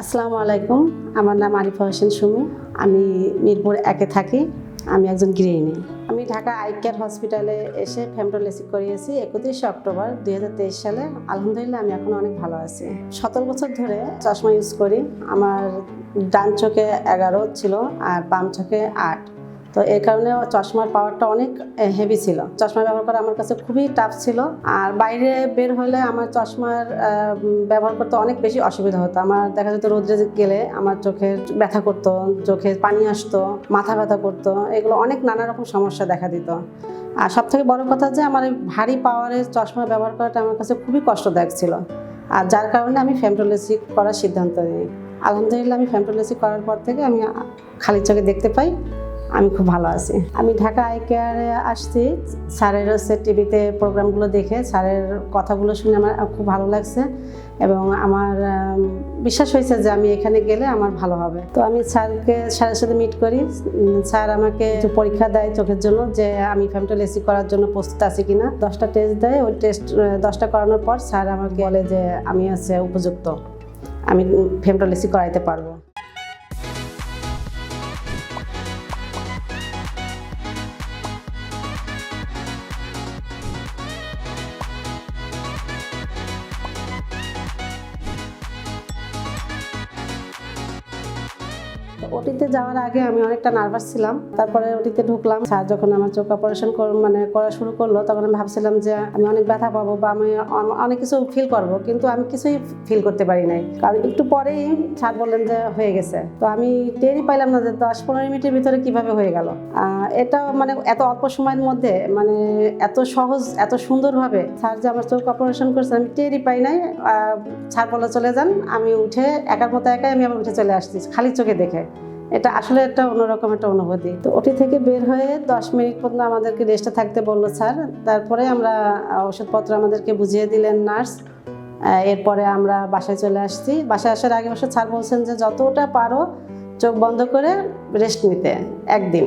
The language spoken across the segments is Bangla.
আসসালামু আলাইকুম। আমার নাম আরিফা হোসেন সুমি। আমি মিরপুর একে থাকি। আমি একজন গৃহিণী। আমি ঢাকা আই কেয়ার হসপিটালে এসে ফেমটোলেসিক করিয়েছি একত্রিশে অক্টোবর দু হাজার তেইশ সালে। আলহামদুলিল্লাহ, আমি এখন অনেক ভালো আছি। সতেরো বছর ধরে চশমা ইউজ করি। আমার ডান চোখে এগারো ছিল আর বাম চোখে আট। তো এর কারণে চশমার পাওয়ারটা অনেক হেভি ছিল। চশমা ব্যবহার করা আমার কাছে খুবই টাফ ছিল। আর বাইরে বের হলে আমার চশমার ব্যবহার করতে অনেক বেশি অসুবিধা হতো। আমার দেখা যেত রোদ্রে গেলে আমার চোখের ব্যথা করতো চোখে পানি আসতো, মাথা ব্যথা করতো। এগুলো অনেক নানা রকম সমস্যা দেখা দিত। আর সব থেকে বড় কথা যে আমার ভারী পাওয়ারের চশমা ব্যবহার করাটা আমার কাছে খুবই কষ্টদায়ক ছিল। আর যার কারণে আমি ফ্যামটোলেসি করার সিদ্ধান্ত নিই। আলহামদুলিল্লাহ, আমি ফ্যামটোলেসি করার পর থেকে আমি খালি চোখে দেখতে পাই। আমি খুব ভালো আছি। আমি ঢাকা আই কেয়ারে আসছি। স্যারের হচ্ছে টিভিতে প্রোগ্রামগুলো দেখে স্যারের কথাগুলো শুনে আমার খুব ভালো লাগছে এবং আমার বিশ্বাস হয়েছে যে আমি এখানে গেলে আমার ভালো হবে। তো আমি স্যারকে, স্যারের সাথে মিট করি। স্যার আমাকে পরীক্ষা দেয় চোখের জন্য যে আমি ফ্যামটোল এসি করার জন্য প্রস্তুত আছি কিনা। দশটা টেস্ট দেয়। ওই টেস্ট দশটা করানোর পর স্যার আমাকে বলে যে আমি হচ্ছে উপযুক্ত। আমি ফেমটোল এসি করাইতে পারব। ওটিতে যাওয়ার আগে আমি অনেকটা নার্ভাস ছিলাম। তারপরে ওটিতে ঢুকলাম। স্যার যখন আমার চোখ অপারেশন মানে করা শুরু করল, তখন আমি ভাবছিলাম যে আমি অনেক ব্যথা পাবো বা আমি অনেক কিছু ফিল করব, কিন্তু আমি কিছুই ফিল করতে পারি নাই। কারণ একটু পরেই স্যার বললেন যে হয়ে গেছে। তো আমি টেরই পাইলাম না যে দশ পনেরো মিনিটের ভিতরে কীভাবে হয়ে গেল। এটা মানে এত অল্প সময়ের মধ্যে মানে এত সহজ, এত সুন্দরভাবে স্যার যে আমার চোখ অপারেশন করছে, আমি টেরই পাই নাই। স্যার বলে চলে যান। আমি উঠে একার মতো একাই আমি আবার উঠে চলে আসছি, খালি চোখে দেখে। এটা আসলে একটা অন্যরকম একটা অনুভূতি। তো ওটি থেকে বের হয়ে দশ মিনিট পর্যন্ত আমাদেরকে রেস্টে থাকতে বলল স্যার। তারপরে আমরা ওষুধপত্র আমাদেরকে বুঝিয়ে দিলেন নার্স। এরপরে আমরা বাসায় চলে আসছি। বাসায় আসার আগে বছর স্যার বলছেন যে যতটা পারো চোখ বন্ধ করে রেস্ট নিতে, একদিন।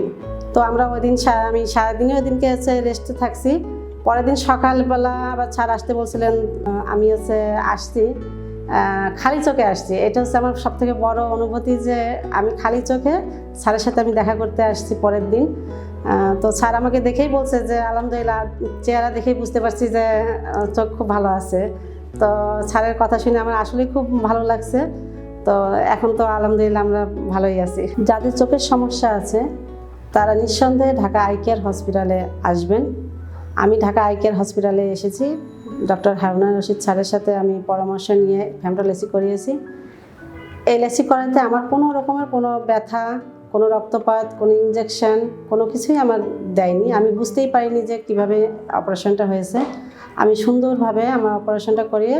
তো আমরা ওই দিন আমি সারাদিনই ওই দিনকে হচ্ছে রেস্টে থাকছি। পরের দিন সকালবেলা আবার স্যার আসতে বলছিলেন আমি হচ্ছে আসছি। খালি চোখে আসছি। এটা হচ্ছে আমার সব থেকে বড় অনুভূতি যে আমি খালি চোখে স্যারের সাথে আমি দেখা করতে আসছি পরের দিন। তো স্যার আমাকে দেখেই বলছে যে, আলহামদুলিল্লাহ, চেহারা দেখেই বুঝতে পারছি যে চোখ খুব ভালো আছে। তো স্যারের কথা শুনে আমার আসলেই খুব ভালো লাগছে। তো এখন তো আলহামদুলিল্লাহ আমরা ভালোই আছি। যাদের চোখের সমস্যা আছে, তারা নিঃসন্দেহে ঢাকা আই কেয়ার হসপিটালে আসবেন। আমি ঢাকা আই কেয়ার হসপিটালে এসেছি। ডক্টর হারুনা রশিদ স্যারের সাথে আমি পরামর্শ নিয়ে ফ্যামটোলেসি করিয়েছি। এই লেসি করাতে আমার কোনো রকমের কোনো ব্যথা, কোনো রক্তপাত, কোনো ইঞ্জেকশন কোনো কিছুই আমার দেয়নি। আমি বুঝতেই পারিনি যে কীভাবে অপারেশনটা হয়েছে। আমি সুন্দরভাবে আমার অপারেশনটা করিয়ে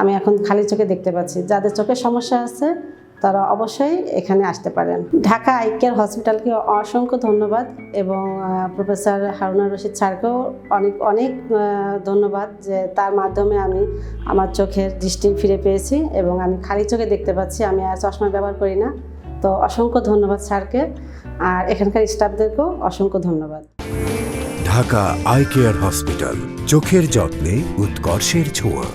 আমি এখন খালি চোখে দেখতে পাচ্ছি। যাদের চোখের সমস্যা আছে তারা অবশ্যই এখানে আসতে পারেন। ঢাকা আই কেয়ার হসপিটালকে অসংখ্য ধন্যবাদ এবং প্রফেসর হারুনা রশিদ স্যারকেও অনেক অনেক ধন্যবাদ যে তার মাধ্যমে আমি আমার চোখের দৃষ্টি ফিরে পেয়েছি এবং আমি খালি চোখে দেখতে পাচ্ছি, আমি আর চশমা ব্যবহার করি না। তো অসংখ্য ধন্যবাদ স্যারকে আর এখানকার স্টাফদেরকেও অসংখ্য ধন্যবাদ। ঢাকা আই কেয়ার হসপিটাল, চোখের যত্নে উৎকর্ষের ছোঁয়া।